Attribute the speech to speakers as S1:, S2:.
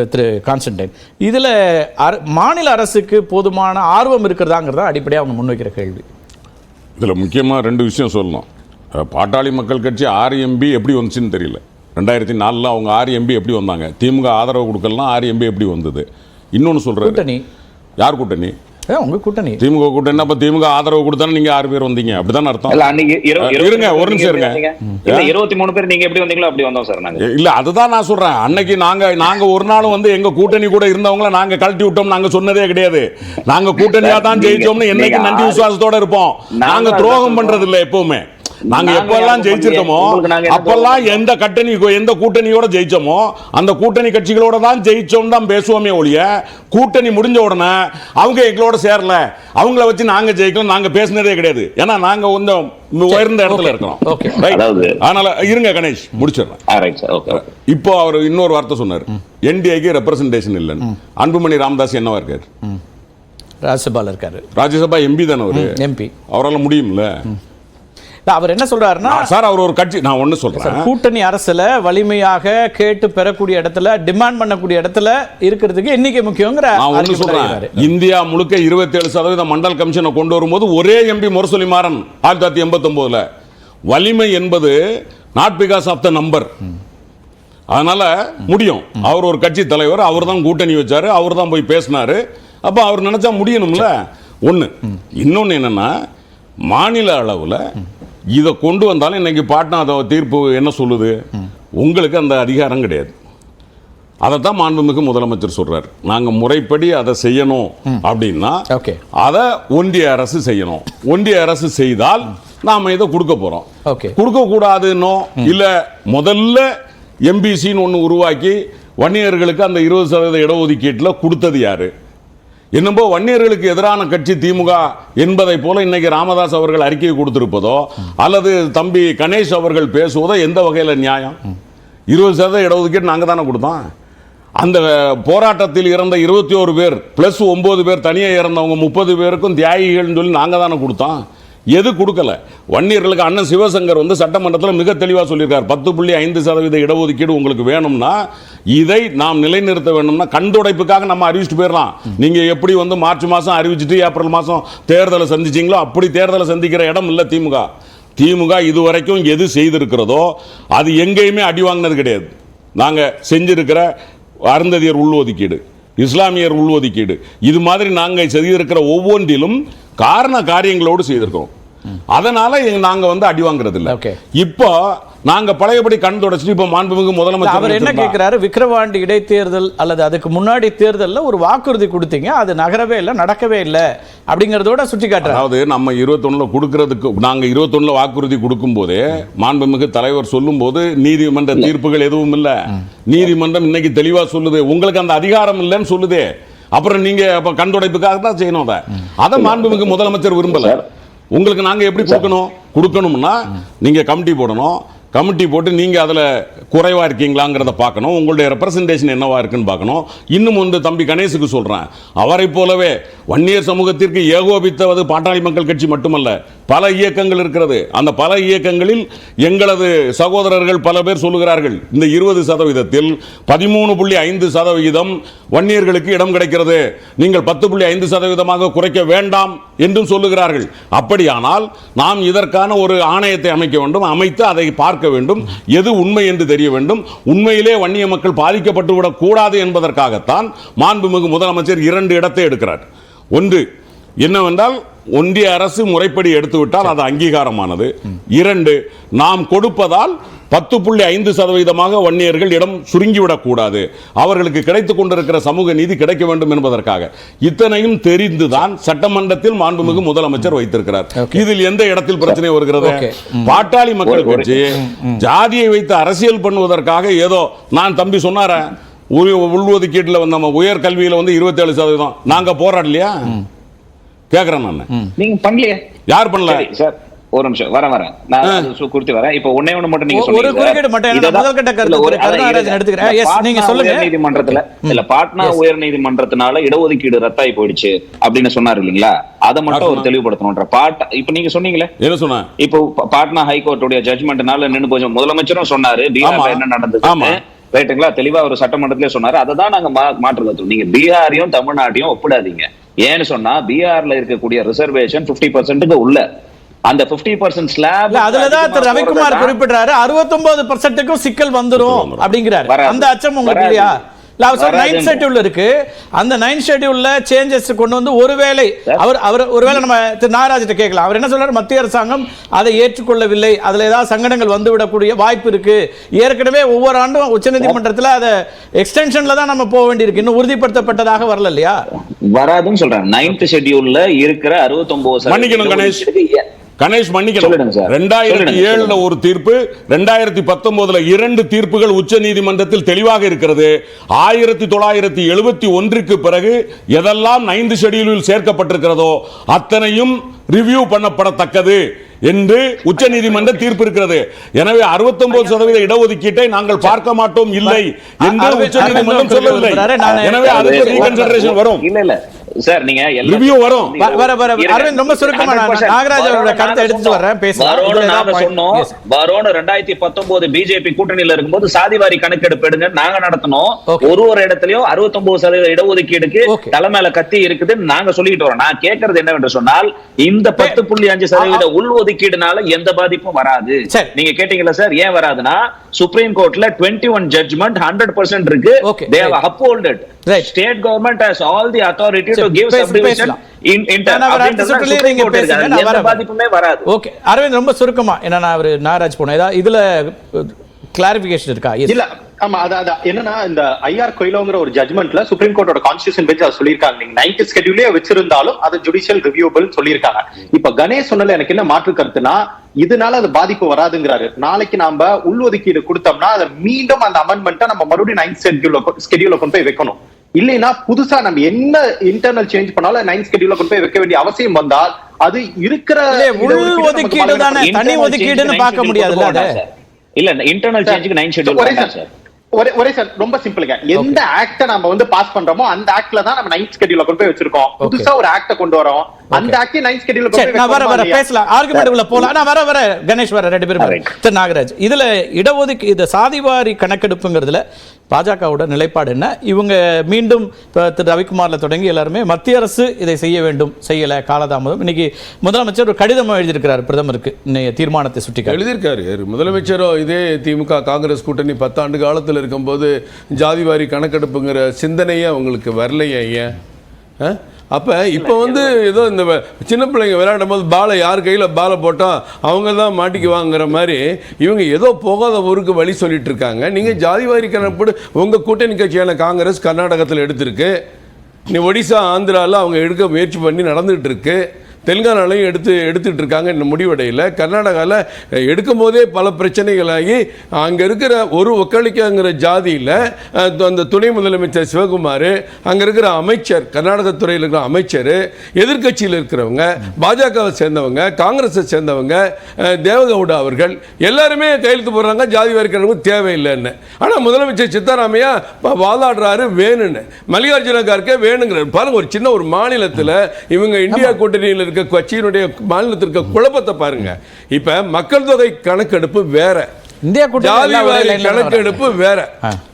S1: திரு Constantine. இதுல அர- மாநில அரசுக்கு போதுமான ஆர்வம் இருக்கிறதாங்கிறதா அடிப்படையா அவங்க முன்வைக்கிற கேள்வி.
S2: இதில் முக்கியமாக ரெண்டு விஷயம் சொல்லணும். பாட்டாளி மக்கள் கட்சி ஆறு எம்பி எப்படி வந்துச்சுன்னு தெரியல. ரெண்டாயிரத்தி நாலில் அவங்க ஆறு எம்பி எப்படி வந்தாங்க? திமுக ஆதரவு கொடுக்கலாம் ஆறு எம்பி எப்படி வந்தது? இன்னொன்று
S1: கூட்டணி.
S2: யார் கூட்டணி?
S1: உங்க கூட்டணி.
S2: திமுக கூட்டணி அப்போ திமுக ஆதரவு கொடுத்தானே நீங்கள் ஆறு பேர் வந்தீங்க? அப்படிதானே அர்த்தம்?
S3: இல்ல அன்னைக்கு
S2: இருங்க, ஒரு நிமிஷம் இருங்க.
S3: நீங்க? இல்ல இருபத்தி மூணு பேர் நீங்க எப்படி வந்தீங்களோ அப்படி வந்தோம் சார் நாங்க.
S2: இல்ல அதுதான் நான் சொல்றேன். அன்னைக்கு நாங்க நாங்க ஒரு நாளும் வந்து எங்க கூட்டணி கூட இருந்தவங்கள நாங்க கழட்டி விட்டோம் நாங்க சொன்னதே கிடையாது. நாங்க கூட்டணியா தான்
S3: நீங்க-
S2: ஜெயிச்சோம்னு என்னைக்கு
S3: நீங்க
S2: நன்றி விசுவாசத்தோட இருப்போம்.
S3: நாங்க
S2: நாங்க துரோகம். பண்றது இல்ல எப்பவுமே. நாங்க எப்பெல்லாம் ஜெயிச்சிருக்கோமோ அப்பெல்லாம் எந்த கட்டணி எந்த கூட்டணியோட ஜெயிச்சோமோ அந்த கூட்டணி கட்சிகளோட தான் ஜெயிச்சோம் தான் பேசுவோமே ஒழிய கூட்டணி முடிஞ்ச உடனே அவங்க எங்களோட சேரல. அவங்கள வச்சு நாங்க ஜெயிக்கலாம் நாங்க பேசினதே கிடையாது. ஏன்னா நாங்க கொஞ்சம் உயர்ந்த இடத்துல இருக்கிறோம். அதனால இருங்க கணேஷ் முடிச்சிடுறேன்
S3: ரைட் சார் ஓகே
S2: இப்போ அவர் இன்னொரு வார்த்தை சொன்னார். என்டிஏக்கு ரெப்ரசன்டேஷன் இல்லைன்னு. அன்புமணி ராமதாஸ் என்னவா இருக்காரு?
S1: ராஜ்யசபால இருக்காரு.
S2: ராஜ்யசபா எம்பி தானே அவரு?
S1: எம்பி
S2: அவரால் முடியும்ல?
S1: அவர் என்ன சொல்றாருன்னா
S2: சார் அவர் ஒரு கட்சி நான் ஒண்ணு சொல்றேன்.
S1: கூட்டணி அரசுல வலிமையாக கேட்டு பெறக்கூடிய இடத்துல டிமாண்ட் பண்ணக்கூடிய இடத்துல இருக்கிறதுக்கு எண்ணிக்கை முக்கியங்கிற
S2: நான்
S1: argument
S2: சொல்றேன். இந்தியா முழுக்க 27% சதவீத மண்டல் கமிஷனை கொண்டு வரும்போது ஒரே எம்பி முரசொலி மாறன் ஆயிரத்தி தொள்ளாயிரத்தி எண்பத்தொன்பதுல வலிமை என்பது not because of the number அதனால முடியும். அவர் ஒரு கட்சி தலைவர் அவர் தான் கூட்டணி வச்சாரு அவர் தான் போய் பேசினாரு. அப்ப அவர் நினைச்சா முடியணும்ல? ஒண்ணு. இன்னொன்னு என்னன்னா மாநில அளவுல இதை கொண்டு வந்தாலும் இன்னைக்கு பாட்னா அதை தீர்ப்பு என்ன சொல்லுது? உங்களுக்கு அந்த அதிகாரம் கிடையாது. அதைத்தான் மாண்புமிகு முதலமைச்சர் சொல்றாரு. நாங்க முறைப்படி அதை செய்யணும் அப்படின்னா. அதை ஒன்றிய அரசு செய்யணும். ஒன்றிய அரசு செய்தால் நாம இதை கொடுக்க போறோம்.
S1: Okay.
S2: கொடுக்க கூடாதுன்னோ இல்ல முதல்ல எம்பிசின்னு ஒன்று உருவாக்கி வன்னியர்களுக்கு அந்த இருபது சதவீத இடஒதுக்கீட்டில் கொடுத்தது யாரு? என்னமோ வன்னியர்களுக்கு எதிரான கட்சி திமுக என்பதை போல இன்னைக்கு ராமதாஸ் அவர்கள் அறிக்கை கொடுத்திருப்பதோ அல்லது தம்பி கணேஷ் அவர்கள் பேசுவதோ எந்த வகையில் நியாயம்? இருபது சதவீத இடஒதுக்கீடு நாங்கள் தானே கொடுத்தோம். அந்த போராட்டத்தில் இறந்த இருபத்தி ஒரு பேர் பிளஸ் ஒம்பது பேர் தனியாக இறந்தவங்க முப்பது பேருக்கும் தியாகிகள்னு சொல்லி நாங்கள் தானே கொடுத்தோம். எது கொடுக்கல? வன்னியர்களுக்கு அண்ணன் சிவசங்கர் வந்து சட்டமன்றத்தில் மிக தெளிவாக சொல்லியிருக்கார். பத்து புள்ளி ஐந்து சதவீத இடஒதுக்கீடு உங்களுக்கு வேணும்னா இதை நாம் நிலைநிறுத்த வேணும்னா கண்துடைப்புக்காக நம்ம அறிவிச்சுட்டு போயிடலாம். நீங்கள் எப்படி வந்து மார்ச் மாதம் அறிவிச்சிட்டு ஏப்ரல் மாதம் தேர்தலை சந்திச்சீங்களோ அப்படி தேர்தலை சந்திக்கிற இடம் இல்லை திமுக. திமுக இதுவரைக்கும் எது செய்திருக்கிறதோ அது எங்கேயுமே அடி வாங்கினது கிடையாது. நாங்கள் செஞ்சிருக்கிற அருந்ததியர் உள்ஒதுக்கீடு இஸ்லாமியர் உள்ஒதுக்கீடு இது மாதிரி நாங்கள் செய்திருக்கிற ஒவ்வொன்றிலும் காரண காரியங்களோடு செய்திருக்கிறோம். அதனால நாங்க வந்து அடி வாங்குறது இல்ல. இப்போ நாங்க பழையபடி கண் தொடச்சிட்டு இப்போ மாண்புமிகு முதலமைச்சர்
S1: அவர் என்ன கேட்கிறாரு விக்கிரவாண்டி இடைத்தேர்தல் அல்லது அதுக்கு முன்னாடி தேர்தல்ல ஒரு வாக்குறுதி கொடுத்தீங்க. அது நகரவே இல்லை நடக்கவே இல்லை அப்படிங்கறதோட சுட்டி காட்டுறாரு
S2: அதாவது நம்ம இருபத்தொன்னுல கொடுக்கறதுக்கு நாங்க இருபத்தொன்னுல வாக்குறுதி கொடுக்கும் போதே மாண்புமிகு தலைவர் சொல்லும்போது நீதிமன்ற தீர்ப்புகள் எதுவும் இல்ல. நீதிமன்றம் இன்னைக்கு தெளிவா சொல்லுது. உங்களுக்கு அந்த அதிகாரம் இல்லைன்னு சொல்லுதே. அப்புறம் நீங்க அப்ப கண்டுடைப்புக்காக தான் செய்யணும் அதை. அதை மாண்புமிகு முதலமைச்சர் விரும்பல. உங்களுக்கு நாங்க எப்படி கொடுக்கணும்? கொடுக்கணும்னா நீங்க கமிட்டி போடணும். கமிட்டி போட்டு நீங்க அதுல குறைவா இருக்கீங்களாங்கிறத பார்க்கணும். உங்களுடைய ரெப்ரசன்டேஷன் என்னவா இருக்குன்னு பார்க்கணும். இன்னும் ஒன்று தம்பி கணேசுக்கு சொல்றேன். அவரை போலவே வன்னியர் சமூகத்திற்கு ஏகோபித்தவது பாட்டாளி மக்கள் கட்சி மட்டுமல்ல பல இயக்கங்கள் இருக்கிறது. அந்த பல இயக்கங்களில் எங்களது சகோதரர்கள் பல பேர் சொல்லுகிறார்கள் இந்த இருபது சதவீதத்தில் பதிமூணு புள்ளி ஐந்து சதவீதம் வன்னியர்களுக்கு இடம் கிடைக்கிறது. நீங்கள் பத்து புள்ளி ஐந்து சதவீதமாக குறைக்க வேண்டாம் என்றும் சொல்லுகிறார்கள். அப்படியானால் நாம் இதற்கான ஒரு ஆணையத்தை அமைக்க வேண்டும் அமைத்து அதை பார்க்க வேண்டும். எது உண்மை என்று தெரிய வேண்டும். உண்மையிலே வன்னிய மக்கள் பாதிக்கப்பட்டு கூடாது என்பதற்காகத்தான் மாண்புமிகு முதலமைச்சர் இரண்டு இடத்தை எடுக்கிறார். ஒன்று என்னவென்றால் ஒன்றிய அரசு முறைப்படி எடுத்துவிட்டால் அது அங்கீகாரமானது. இரண்டு நாம் கொடுப்பதால் பத்து புள்ளி ஐந்து சதவீதமாக வன்னியர்கள் இடம் சுருங்கிவிடக் கூடாது அவர்களுக்கு கிடைத்துக் கொண்டிருக்கிற சமூக நீதி கிடைக்க வேண்டும் என்பதற்காக. இத்தனையும் தெரிந்துதான் சட்டமன்றத்தில் மாண்புமிகு முதலமைச்சர் வைத்திருக்கிறார். இதில் எந்த இடத்தில் பிரச்சனை வருகிறது. பாட்டாளி மக்கள் கட்சி ஜாதியை வைத்து அரசியல் பண்ணுவதற்காக ஏதோ நான் தம்பி சொன்னார உள்ஒதுக்கீட்டில் வந்து நம்ம உயர் கல்வியில வந்து இருபத்தேழு சதவீதம். நாங்க போராடலையா? கேக்குறேன் நான்.
S3: நீங்க பண்ணலையே?
S2: யார் பண்ணல?
S3: சரி சார் ஒரு நிமிஷம். வரேன் வரேன். நான் குறித்து வரேன். இப்போ ஒண்ணே ஒண்ணு மட்டும் நீங்க
S1: ஒரு குறுக்கீடு மட்டும். முதல் கட்ட கருத்து எடுத்துக்கிறேன். நீங்க சொல்லுங்க.
S3: உயர்நீதிமன்றத்துல இல்ல பாட்னா
S1: Yes.
S3: உயர்நீதிமன்றத்தினால இடஒதுக்கீடு ரத்தாயி போயிடுச்சு அப்படின்னு சொன்னாரு இல்லீங்களா? அதை மட்டும் ஒரு தெளிவுபடுத்தணும்ன்ற பாட் இப்ப நீங்க சொன்னீங்களே?
S2: என்ன சொன்ன
S3: இப்போ பாட்னா ஹைகோர்ட்டுடைய ஜட்மெண்ட்னால நின்னு போச்சு. முதலமைச்சரும் சொன்னாரு. பீகார்ல என்ன. நடந்தது ரைட்டுங்களா தெளிவா ஒரு சட்டமன்றத்திலே சொன்னாரு. அதை தான் நாங்க மா- மாற்று கருத்து. நீங்க பீகாரையும் தமிழ்நாட்டையும் ஒப்பிடாதீங்க. ஏன்னு சொன்னா பீகார்ல இருக்கக்கூடிய ரிசர்வேஷன் 50% பர்சன்ட்டுக்கு உள்ள. அந்த 50% பர்சன்ட் ஸ்லாப்
S1: அதுலதான் திரு ரவிக்குமார் குறிப்பிடுறாரு. அறுபத்தொன்பது பர்சன்ட்டுக்கும் சிக்கல் வந்துரும் அப்படிங்கிறாரு. அந்த அச்சம் உங்களுக்கு. இல்லையா? இல்ல அவர் நைன். ஷெட்யூல் இருக்கு. அந்த நைன் ஷெட்யூல்ல சேஞ்சஸ் கொண்டு வந்து ஒருவேளை அவர் அவர் ஒருவேளை நம்ம திரு நாகராஜிட்ட கேட்கலாம். அவர் என்ன சொல்றாரு? மத்திய அரசாங்கம் அதை ஏற்றுக்கொள்ளவில்லை. அதுல ஏதாவது சங்கடங்கள் வந்து விடக்கூடிய வாய்ப்பு இருக்கு. ஏற்கனவே ஒவ்வொரு ஆண்டும் உச்சநீதிமன்றத்துல அதை எக்ஸ்டென்ஷன்ல தான் நம்ம போக வேண்டியிருக்கு. இன்னும் உறுதிப்படுத்தப்பட்டதாக வரல இல்லையா?
S3: வராதுன்னு சொல்றேன். நைன்த் ஷெட்யூல்ல இருக்கிற 69%
S2: மன்னிக்கணும், கணேஷ். கணேஷ் மன்னிக்கணும். ரெண்டாயிரத்தி ஏழுல. ஒரு தீர்ப்பு ரெண்டாயிரத்தி பத்தொன்பதுல இரண்டு தீர்ப்புகள் உச்ச நீதிமன்றத்தில் தெளிவாக இருக்கிறது. ஆயிரத்தி தொள்ளாயிரத்தி எழுபத்தி ஒன்றுக்கு பிறகு எதெல்லாம் ஐந்து ஷெடியூலில் சேர்க்கப்பட்டிருக்கிறதோ அத்தனையும் ரிவ்யூ பண்ணப்படத்தக்கது என்று உச்ச நீதிமன்ற தீர்ப்பு இருக்கிறது. எனவே 69% சதவீத இடஒதுக்கீட்டை நாங்கள் பார்க்க மாட்டோம் இல்லை என்று உச்ச நீதிமன்றம் சொல்லவில்லை. எனவே அதுக்கு
S3: அது-
S2: ரீகன்சிடரேஷன் வரும்.
S3: இல்ல இல்ல. சார் நீங்க
S2: Review வரும்.
S1: வர- வர-. அரவிந்த் ரொம்ப சுருக்கமா நான்
S3: 100%
S1: நாகராஜ் அவரோட கருத்தை.
S3: வரோன்னு
S1: இதுல ஏதாவது
S3: நாங்க
S1: point-
S3: சொன்னோம். வரோன்னு 2019 பிஜேபி கூட்டணியில இருக்கும்போது சாதிவாரி கணக்கெடுப்பு எடுங்க நாங்க நடத்தினோம்
S1: Okay.
S3: ஒரு ஒரு இடத்துலயும் 69% சதவீத இடஒதுக்கீடுக்கு. தலைமையில கத்தி இருக்குதுன்னு நாங்க சொல்லிட்டு வரோம் நான் கேட்கறது என்னவென்று சொன்னால் இந்த பத்து புள்ளி அஞ்சு சதவீத உள் ஒதுக்கீடுனால எந்த பாதிப்பும் வராது
S1: சரி.
S3: நீங்க கேட்டீங்களா சார் ஏன் வராதுன்னா சுப்ரீம் கோர்ட்ல 21 ஒன் ஜட்மெண்ட் ஹண்ட்ரட் பர்சன்ட் இருக்கு
S1: Okay,
S3: they have
S1: right.
S3: upholded
S1: Right.
S3: state government
S1: okay. Aravind ரொம்ப சுருக்கமா ஏன்னா நான் அவர் நாகராஜ் போனேன். ஏதாவது இதுல கிளாரிபிகேஷன் இருக்கா.
S4: இல்ல ஆமா அது அது என்னன்னா இந்த ஐஆர் கொயிலோங்கிற ஒரு ஜட்மெண்ட்ல சுப்ரீம் கோர்ட்டோட கான்ஸ்டியூஷன் பெஞ்ச் அதை சொல்லியிருக்காங்க. நீங்க நைன்த் ஸ்கெடியூலே வச்சிருந்தாலும் அது ஜுடிஷியல் ரிவியூபிள் சொல்லியிருக்காங்க. இப்ப கணேஷ் சொன்னல எனக்கு என்ன மாற்று கருத்துனா இதனால அது பாதிப்பு வராதுங்கிறாரு. நாளைக்கு நாம உள்ஒதுக்கீடு கொடுத்தோம்னா அதை மீண்டும் அந்த அமெண்ட்மெண்ட்டை நம்ம மறுபடியும் நைன்த் ஸ்கெடியூல ஸ்கெடியூல கொண்டு போய் வைக்கணும். இல்லைன்னா புதுசா நம்ம என்ன இன்டர்னல் சேஞ்ச் பண்ணாலும் நைன்த் ஸ்கெடியூல கொண்டு போய் வைக்க வேண்டிய அவசியம் வந்தால் அது இருக்கிற
S1: உள்
S4: நமக்கு
S1: ஒதுக்கீடு தானே. தனி ஒதுக்கீடுன்னு பார்க்க
S3: சார். இல்ல இன்டர்னல் சேஞ்சுக்கு நைன் ஷெட்யூல்
S4: ஒரே சார்
S3: சார்
S4: ஒரே ஒரே சார் ரொம்ப சிம்பிளுங்க எந்த ஆக்ட நம்ம வந்து பாஸ் பண்றோமோ அந்த ஆக்ட்ல தான் நம்ம நைன்த் ஸ்கெடியூல கொண்டு போய் வச்சிருக்கோம். புதுசா ஒரு ஆக்ட கொண்டு வரோம். அந்த ஆக்ட் நைன்த் ஸ்கெடியூல கொண்டு
S1: சரி
S4: போய்
S1: நான் வர வர பேசலாம். ஆர்குமெண்ட் உள்ள போலாம். நான் வர வர கணேஷ் வர ரெண்டு பேரும். திரு நாகராஜ். இதுல இடஒதுக்கீடு இந்த சாதிவாரி கணக்கெடுப்புங்கிறதுல பாஜகவோட நிலைப்பாடு என்ன? இவங்க மீண்டும் இப்போ திரு ரவிக்குமாரில் தொடங்கி எல்லாருமே மத்திய அரசு இதை செய்ய வேண்டும் செய்யலை காலதாமதம். இன்னைக்கு முதலமைச்சர் ஒரு கடிதம் எழுதியிருக்கிறார் பிரதமருக்கு இன்னைய தீர்மானத்தை சுட்டி
S5: எழுதியிருக்காரு. முதலமைச்சரோ இதே திமுக காங்கிரஸ் கூட்டணி பத்தாண்டு காலத்தில் இருக்கும்போது ஜாதிவாரி கணக்கெடுப்புங்கிற சிந்தனையே அவங்களுக்கு வரலையே ஏன்? ஆ? அப்ப இப்போ வந்து ஏதோ இந்த சின்ன பிள்ளைங்க விளையாடும் போது பாலை யார் கையில் பாலை போட்டோம் அவங்க தான் மாட்டிக்குவாங்கிற மாதிரி இவங்க ஏதோ போகாத ஊருக்கு வழி சொல்லிட்டு இருக்காங்க. நீங்கள் ஜாதிவாரி கணக்கெடு உங்கள் கூட்டணி கட்சியான காங்கிரஸ் கர்நாடகத்தில் எடுத்திருக்கு. நீ ஒடிசா ஆந்திராவில் அவங்க எடுக்க முயற்சி பண்ணி நடந்துட்டு இருக்கு. தெலுங்கானாலையும் எடுத்து எடுத்துட்டு இருக்காங்க இன்னும் முடிவடையில். கர்நாடகாவில் எடுக்கும் போதே பல பிரச்சனைகளாகி அங்கே இருக்கிற ஒரு ஒக்களிக்காங்கிற ஜாதியில் அந்த துணை முதலமைச்சர் சிவகுமார் அங்கே இருக்கிற அமைச்சர் கர்நாடக துறையில் இருக்கிற அமைச்சர் எதிர்க்கட்சியில் இருக்கிறவங்க பாஜகவை சேர்ந்தவங்க காங்கிரஸை சேர்ந்தவங்க தேவகவுடா அவர்கள் எல்லாருமே கையெழுத்து போடுறாங்க ஜாதி வரிக்கிறவங்க தேவையில்லைன்னு. ஆனால் முதலமைச்சர் சித்தராமையா வாதாடுறாரு வேணும்னு. மல்லிகார்ஜுன கார்கே வேணுங்கிறார். பாருங்க ஒரு சின்ன ஒரு மாநிலத்தில் இவங்க இந்தியா கூட்டணியில் இருக்க கட்சியினுடைய மாநிலத்தில் இருக்க குழப்பத்தை பாருங்க. இப்ப மக்கள் தொகை கணக்கெடுப்பு வேற.
S1: இந்தியா
S5: கணக்கெடுப்பு வேற.